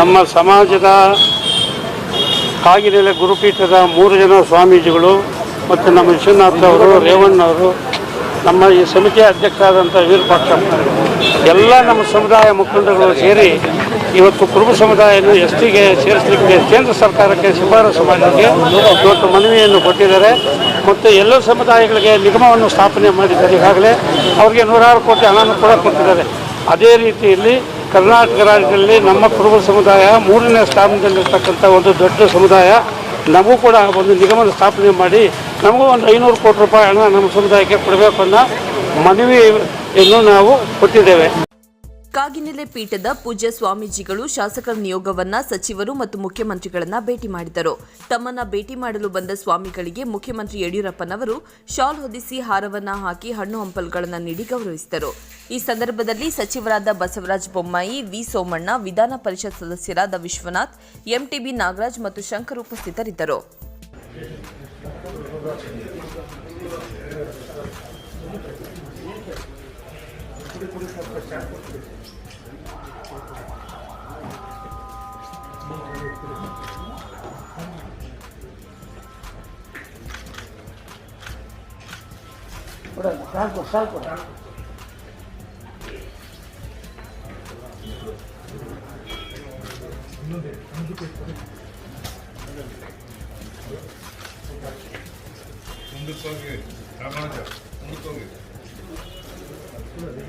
ನಮ್ಮ ಸಮಾಜದ ಕಾಗಿನೆಲೆ ಗುರುಪೀಠದ ಮೂರು ಜನ ಸ್ವಾಮೀಜಿಗಳು ಮತ್ತು ನಮ್ಮ ವಿಶ್ವನಾಥ್ ಅವರು ರೇವಣ್ಣವರು ನಮ್ಮ ಈ ಸಮಿತಿಯ ಅಧ್ಯಕ್ಷರಾದಂಥ ವೀರಪಾಕ್ಷಪ್ಪ ಎಲ್ಲ ನಮ್ಮ ಸಮುದಾಯ ಮುಖಂಡಗಳು ಸೇರಿ ಇವತ್ತು ಕುರುಬ ಸಮುದಾಯವನ್ನು ಎಸ್ ಟಿಗೆ ಸೇರಿಸಲಿಕ್ಕೆ ಕೇಂದ್ರ ಸರ್ಕಾರಕ್ಕೆ ಶಿಫಾರಸು ಮಾಡಲಿಕ್ಕೆ ಇವತ್ತು ಮನವಿಯನ್ನು ಕೊಟ್ಟಿದ್ದಾರೆ. ಮತ್ತು ಎಲ್ಲ ಸಮುದಾಯಗಳಿಗೆ ನಿಗಮವನ್ನು ಸ್ಥಾಪನೆ ಮಾಡಿದ್ದಾರೆ. ಈಗಾಗಲೇ ಅವರಿಗೆ ನೂರಾರು ಕೋಟಿ ಹಣವನ್ನು ಕೂಡ ಕೊಟ್ಟಿದ್ದಾರೆ. ಅದೇ ರೀತಿಯಲ್ಲಿ ಕರ್ನಾಟಕ ರಾಜ್ಯದಲ್ಲಿ ನಮ್ಮ ಕುರುಬ ಸಮುದಾಯ ಮೂರನೇ ಸ್ಥಾನದಲ್ಲಿರ್ತಕ್ಕಂಥ ಒಂದು ದೊಡ್ಡ ಸಮುದಾಯ. ನಮಗೂ ಕೂಡ ಒಂದು ನಿಗಮದ ಸ್ಥಾಪನೆ ಮಾಡಿ ನಮಗೂ ಒಂದು ಐನೂರು ಕೋಟಿ ರೂಪಾಯಿ ಹಣ ನಮ್ಮ ಸಮುದಾಯಕ್ಕೆ ಕೊಡಬೇಕು ಅನ್ನೋ ಮನವಿಯನ್ನು ನಾವು ಕೊಟ್ಟಿದ್ದೇವೆ. ಕಾಗಿನೆಲೆ ಪೀಠದ ಪೂಜ್ಯ ಸ್ವಾಮೀಜಿಗಳು ಶಾಸಕರ ನಿಯೋಗವನ್ನ, ಸಚಿವರು ಮತ್ತು ಮುಖ್ಯಮಂತ್ರಿಗಳನ್ನ ಭೇಟಿ ಮಾಡಿದರು. ತಮ್ಮನ್ನ ಭೇಟಿ ಮಾಡಲು ಬಂದ ಸ್ವಾಮಿಗಳಿಗೆ ಮುಖ್ಯಮಂತ್ರಿ ಯಡಿಯೂರಪ್ಪನವರು ಶಾಲ್ ಹೊದಿಸಿ ಹಾರವನ್ನ ಹಾಕಿ ಹಣ್ಣು ಹಂಪಲುಗಳನ್ನು ನೀಡಿ ಗೌರವಿಸಿದರು. ಈ ಸಂದರ್ಭದಲ್ಲಿ ಸಚಿವರಾದ ಬಸವರಾಜ ಬೊಮ್ಮಾಯಿ, ವಿ ಸೋಮಣ್ಣ, ವಿಧಾನ ಪರಿಷತ್ ಸದಸ್ಯರಾದ ವಿಶ್ವನಾಥ್, ಎಂಟಿಬಿ ನಾಗರಾಜ್ ಮತ್ತು ಶಂಕರ್ ಉಪಸ್ಥಿತರಿದ್ದರು. Órale, salgo, salgo. 동득성에 나가자. 동득성에. ಕೊಡಿ.